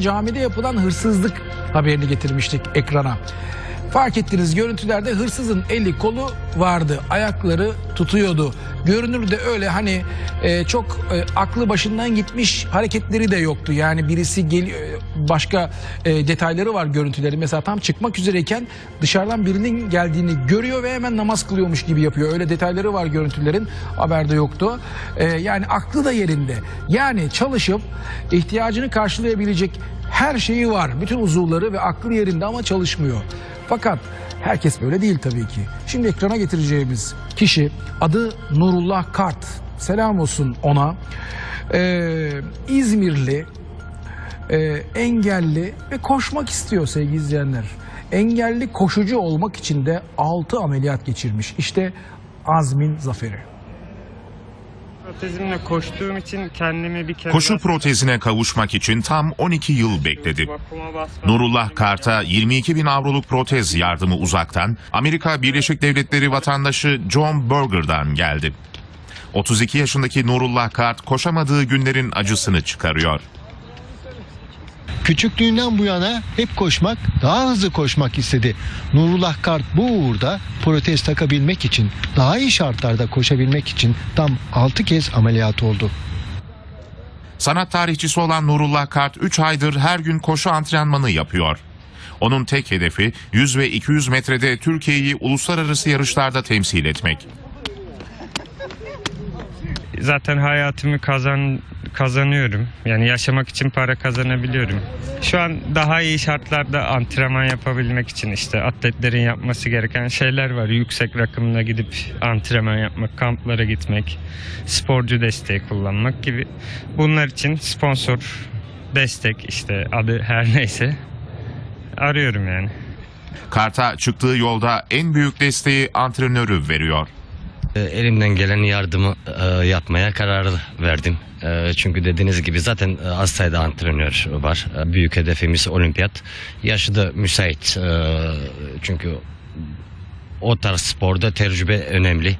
Camide yapılan hırsızlık haberini getirmiştik ekrana. Fark ettiğiniz görüntülerde hırsızın eli kolu vardı. Ayakları tutuyordu. Görünürde öyle hani e, çok e, aklı başından gitmiş hareketleri de yoktu. Yani birisi geliyor başka e, detayları var görüntüleri. Mesela tam çıkmak üzereyken dışarıdan birinin geldiğini görüyor ve hemen namaz kılıyormuş gibi yapıyor. Öyle detayları var görüntülerin. Haberde yoktu. E, yani aklı da yerinde. Yani çalışıp ihtiyacını karşılayabilecek her şeyi var. Bütün uzuvları ve aklı yerinde ama çalışmıyor. Fakat herkes böyle değil tabii ki. Şimdi ekrana getireceğimiz kişi adı Nurullah Kart. Selam olsun ona. Ee, İzmirli, e, engelli ve koşmak istiyor sevgili izleyenler. Engelli koşucu olmak için de 6 ameliyat geçirmiş. İşte Azmin Zaferi. Protezimle koştuğum için kendimi bir kere... Koşu protezine kavuşmak için tam 12 yıl bekledi. Nurullah. Kart'a 22 bin avroluk protez yardımı uzaktan Amerika Birleşik Devletleri vatandaşı John Berger'dan geldi. 32 yaşındaki Nurullah Kart koşamadığı günlerin acısını çıkarıyor. Küçüklüğünden bu yana hep koşmak, daha hızlı koşmak istedi. Nurullah Kart bu uğurda protez takabilmek için, daha iyi şartlarda koşabilmek için tam 6 kez ameliyat oldu. Sanat tarihçisi olan Nurullah Kart 3 aydır her gün koşu antrenmanı yapıyor. Onun tek hedefi 100 ve 200 metrede Türkiye'yi uluslararası yarışlarda temsil etmek. Zaten hayatımı kazan kazanıyorum. Yani yaşamak için para kazanabiliyorum. Şu an daha iyi şartlarda antrenman yapabilmek için işte atletlerin yapması gereken şeyler var. Yüksek rakımla gidip antrenman yapmak, kamplara gitmek, sporcu desteği kullanmak gibi. Bunlar için sponsor, destek işte adı her neyse arıyorum yani. Kart'a çıktığı yolda en büyük desteği antrenörü veriyor. E, Elimden gelen yardımı e, yapmaya karar verdim. E, çünkü dediğiniz gibi zaten e, az sayıda antrenör var. E, büyük hedefimiz olimpiyat. Yaşı da müsait. E, çünkü o tarz sporda tecrübe önemli.